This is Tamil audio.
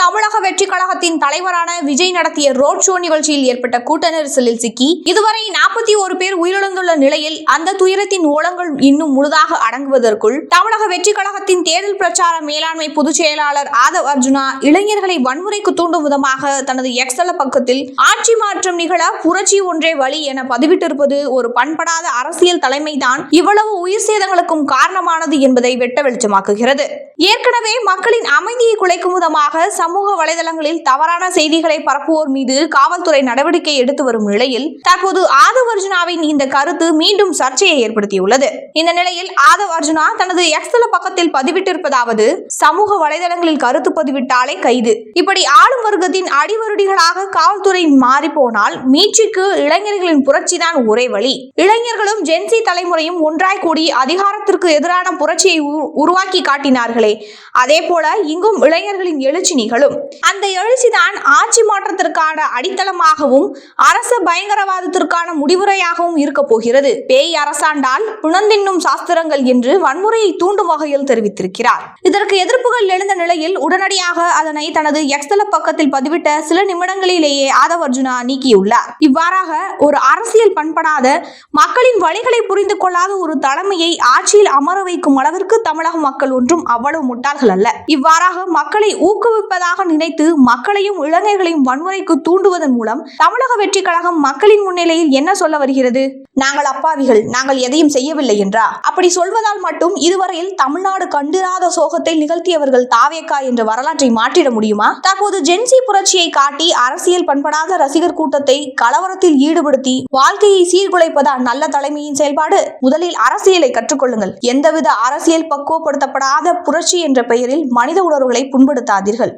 தமிழக வெற்றி கழகத்தின் தலைவரான விஜய் நடத்திய ரோட் ஷோ நிகழ்ச்சியில் ஏற்பட்ட கூட்ட நெரிசலில் சிக்கி இதுவரை நாற்பத்தி ஒரு பேர் உயிரிழந்துள்ள நிலையில் அந்த துயரத்தின் ஓலங்கள் இன்னும் முழுதாக அடங்குவதற்குள் தமிழக வெற்றி கழகத்தின் தேர்தல் பிரச்சார மேலாண்மை பொதுச் செயலாளர் ஆதவ் அர்ஜுனா இளைஞர்களை வன்முறைக்கு தூண்டும் விதமாக தனது எக்ஸல பக்கத்தில் ஆட்சி மாற்றம் நிகழ புரட்சி ஒன்றே வழி என பதிவிட்டிருப்பது ஒரு பண்படாத அரசியல் தலைமைதான் இவ்வளவு உயிர் சேதங்களுக்கும் காரணமானது என்பதை வெட்ட வெளிச்சமாக்குகிறது. ஏற்கனவே மக்களின் அமைதியை குலைக்கும் விதமாக சமூக வலைதளங்களில் தவறான செய்திகளை பரப்புவோர் மீது காவல்துறை நடவடிக்கை எடுத்து வரும் நிலையில் தற்போது ஆதவ் அர்ஜுனாவின் இந்த கருத்து மீண்டும் சர்ச்சையை ஏற்படுத்தியுள்ளது. இந்த நிலையில் ஆதவ் அர்ஜுனா தனது எக்ஸ்தல பக்கத்தில் பதிவிட்டிருப்பதாவது சமூக வலைதளங்களில் கருத்து பதிவிட்டாலே கைது. இப்படி ஆளும் வர்க்கத்தின் அடிவருடிகளாக காவல்துறை மாறி போனால் மீட்சிக்கு இளைஞர்களின் புரட்சிதான் ஒரே வழி. இளைஞர்களும் ஜென்சி தலைமுறையும் ஒன்றாய் கூடி அதிகாரத்திற்கு எதிரான புரட்சியை உருவாக்கி காட்டினார்களே. அதே போல இங்கும் இளைஞர்களின் எழுச்சி நிகழும் அந்த எழுச்சிதான் ஆட்சி மாற்றத்திற்கான அடித்தளமாகவும் அரச பயங்கரவாதத்திற்கான முடிவுரையாகவும் இருக்க போகிறது. பேய் அரசாண்டால் புணந்தின்னும் சாஸ்திரங்கள் என்று வன்முறையை தூண்டும் வகையில் தெரிவித்திருக்கிறார். இதற்கு எதிர்ப்புகள் எழுந்த நிலையில் உடனடியாக அதனை தனது எக்ஸ்தல பக்கத்தில் பதிவிட்ட சில நிமிடங்களிலேயே ஆதவ் அர்ஜுனா நீக்கியுள்ளார். இவ்வாறாக ஒரு அரசியல் பண்படாத மக்களின் வழிகளை புரிந்து கொள்ளாத ஒரு தலைமையை ஆட்சியில் அமர வைக்கும் அளவிற்கு தமிழக மக்கள் ஒன்றும் அவ்வளவு முட்டாள்கள் அல்ல. இவ்வாறாக மக்களை ஊக்குவிப்பதாக நினைத்து மக்களையும் இளைஞர்களையும் வன்முறைக்கு தூண்டுவதன் மூலம் தமிழக வெற்றி கழகம் மக்களின் முன்னிலையில் என்ன சொல்ல வருகிறது? நாங்கள் அப்பாவிகள் நாங்கள் எதையும் செய்யவில்லை என்றா? அப்படி சொல்வதால் மட்டும் இதுவரையில் தமிழ்நாடு கண்டிராத சோகத்தை நிகழ்த்தியவர்கள் தாவேக்கா என்ற வரலாற்றை மாற்றிட முடியுமா? தற்போது ஜென்சி புரட்சியை காட்டி அரசியல் பண்படாத ரசிகர் கூட்டத்தை கலவரத்தில் ஈடுபடுத்தி வாழ்க்கையை சீர்குலைப்பதா நல்ல தலைமையின் செயல்பாடு? முதலில் அரசியலை கற்றுக்கொள்ளுங்கள். எந்தவித அரசியல் பக்குவப்படுத்தப்படாத புரட்சி என்ற பெயரில் மனித உணர்வுகளை புண்படுத்தாதீர்கள்.